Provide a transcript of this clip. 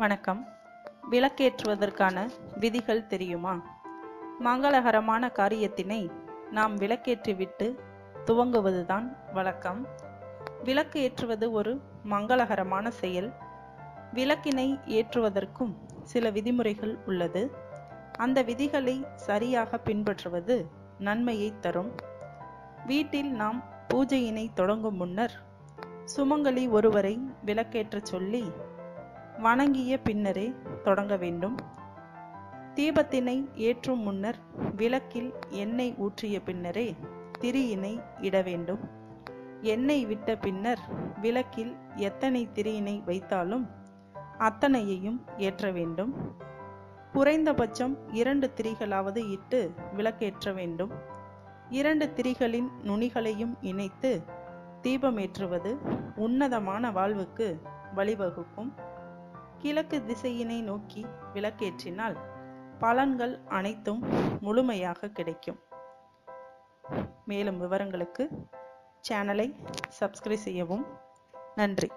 வணக்கம். விளக்கேற்றுவதற்கான விதிகள் தெரியுமா? மங்களகரமான காரியத்தினை நாம் விளக்கேற்றிவிட்டு துவங்குவதுதான் வழக்கம். விளக்கு ஏற்றுவது ஒரு மங்களகரமான செயல். விளக்கினை ஏற்றுவதற்கும் சில விதிமுறைகள் உள்ளது. அந்த விதிகளை சரியாக பின்பற்றுவது நன்மையை தரும். வீட்டில் நாம் பூஜையினை தொடங்கும் முன்னர் சுமங்கலி ஒருவரை விளக்கேற்றச் சொல்லி வணங்கிய பின்னரே தொடங்க வேண்டும். தீபத்தினை ஏற்றும் முன்னர் விளக்கில் எண்ணெய் ஊற்றிய பின்னரே திரியினை இட வேண்டும். எண்ணெய் விட்ட பின்னர் விளக்கில் எத்தனை திரியினை வைத்தாலும் அத்தனையையும் ஏற்ற வேண்டும். குறைந்தபட்சம் இரண்டு திரிகளாவது இட்டு விளக்கேற்ற வேண்டும். இரண்டு திரிகளின் நுனிகளையும் இணைத்து தீபமேற்றுவது உன்னதமான வாழ்வுக்கு வழிவகுக்கும். கிழக்கு திசையினை நோக்கி விளக்கேற்றினால் பலன்கள் அனைத்தும் முழுமையாக கிடைக்கும். மேலும் விவரங்களுக்கு சேனலை சப்ஸ்கிரைப் செய்யவும். நன்றி.